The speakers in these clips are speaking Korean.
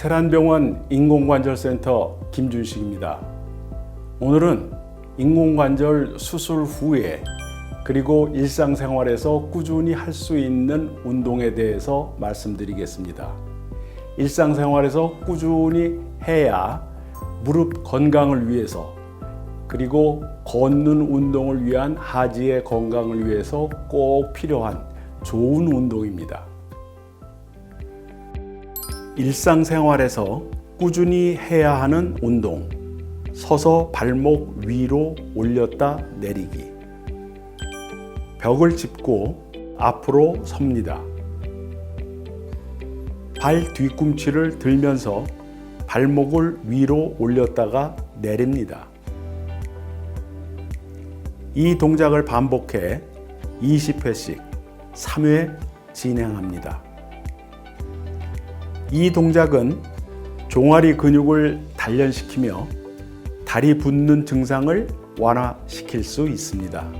세란병원 인공관절센터 김준식입니다. 오늘은 인공관절 수술 후에 그리고 일상생활에서 꾸준히 할 수 있는 운동에 대해서 말씀드리겠습니다. 일상생활에서 꾸준히 해야 무릎 건강을 위해서 그리고 걷는 운동을 위한 하지의 건강을 위해서 꼭 필요한 좋은 운동입니다. 일상생활에서 꾸준히 해야 하는 운동. 서서 발목 위로 올렸다 내리기. 벽을 짚고 앞으로 섭니다. 발 뒤꿈치를 들면서 발목을 위로 올렸다가 내립니다. 이 동작을 반복해 20회씩 3회 진행합니다. 이 동작은 종아리 근육을 단련시키며 다리 붓는 증상을 완화시킬 수 있습니다.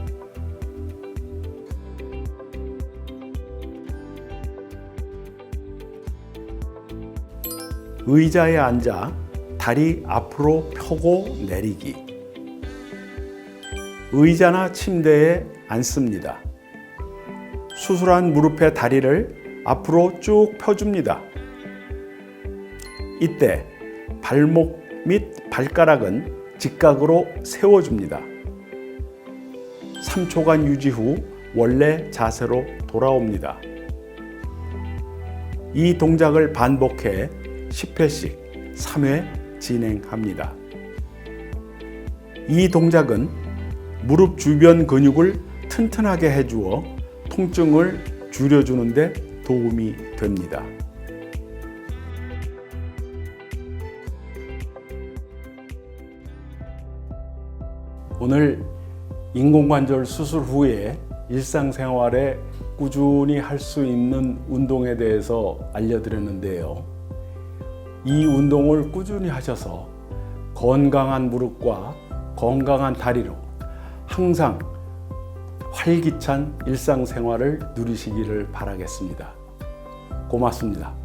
의자에 앉아 다리 앞으로 펴고 내리기. 의자나 침대에 앉습니다. 수술한 무릎의 다리를 앞으로 쭉 펴줍니다. 이때 발목 및 발가락은 직각으로 세워줍니다. 3초간 유지 후 원래 자세로 돌아옵니다. 이 동작을 반복해 10회씩 3회 진행합니다. 이 동작은 무릎 주변 근육을 튼튼하게 해주어 통증을 줄여주는데 도움이 됩니다. 오늘 인공관절 수술 후에 일상생활에 꾸준히 할 수 있는 운동에 대해서 알려드렸는데요. 이 운동을 꾸준히 하셔서 건강한 무릎과 건강한 다리로 항상 활기찬 일상생활을 누리시기를 바라겠습니다. 고맙습니다.